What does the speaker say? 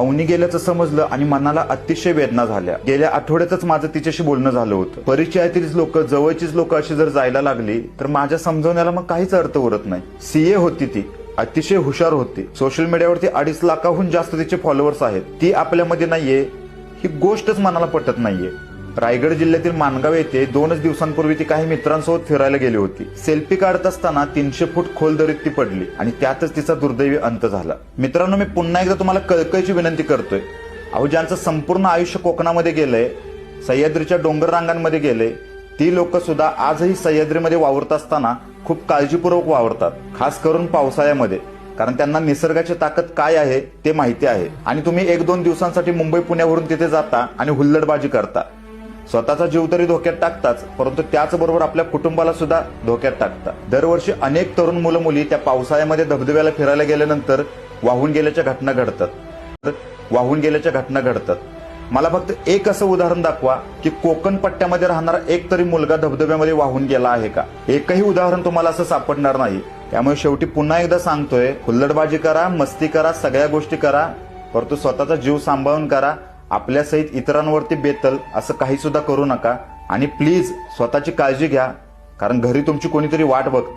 अवनी गेल्याचं समजलं आणि मनाला अतिशय वेदना झाल्या. गेल्या आठवड्यातच माझं तिच्याशी बोलणं झालं होतं. परिचयातीलच लोक जवळचीच लोक अशी जर जायला लागली तर माझ्या समजवण्याला मग काहीच अर्थ उरत नाही. सीए होती ती. अतिशय हुशार होती. सोशल मीडियावरती अडीच लाखाहून जास्त तिचे फॉलोअर्स आहेत. ती आपल्यामध्ये नाहीये. ही गोष्टच मनाला पटत नाहीये. रायगड जिल्ह्यातील माणगाव येथे दोनच दिवसांपूर्वी ती काही मित्रांसोबत फिरायला गेली होती. सेल्फी काढत असताना तीनशे फूट खोल दरीत ती पडली आणि त्यातच तिचा दुर्दैवी अंत झाला. मित्रांनो मी पुन्हा एकदा तुम्हाला कळकळीची विनंती करतोय. अहो ज्यांचं संपूर्ण आयुष्य कोकणामध्ये गेलंय सह्याद्रीच्या डोंगर रांगांमध्ये गेले ती लोक सुद्धा आजही सह्याद्रीमध्ये वावरत असताना खूप काळजीपूर्वक वावरतात खास करून पावसाळ्यामध्ये. कारण त्यांना निसर्गाची ताकद काय आहे ते माहिती आहे. आणि तुम्ही एक दोन दिवसांसाठी मुंबई पुण्यावरून तिथे जाता आणि हुल्लडबाजी करता. स्वतःचा जीव तरी धोक्यात टाकताच परंतु त्याचबरोबर आपल्या कुटुंबाला सुद्धा धोक्यात टाकता दरवर्षी अनेक तरुण मुलं मुली त्या पावसाळ्यामध्ये धबधब्याला फिरायला गेल्यानंतर वाहून गेल्याच्या घटना घडतात. वाहून गेल्याच्या घटना घडतात. मला फक्त एक असं उदाहरण दाखवा की कोकण पट्ट्यामध्ये राहणारा एक तरी मुलगा धबधब्यामध्ये वाहून गेला आहे का? एकही उदाहरण तुम्हाला असं सापडणार नाही. त्यामुळे शेवटी पुन्हा एकदा सांगतोय हुल्लडबाजी करा मस्ती करा सगळ्या गोष्टी करा परंतु स्वतःचा जीव सांभाळून करा आपल्या सहित इतरांवरती बेतल असं काही सुद्धा करू नका. आणि प्लीज स्वतःची काळजी घ्या कारण घरी तुमची कोणीतरी वाट बघते.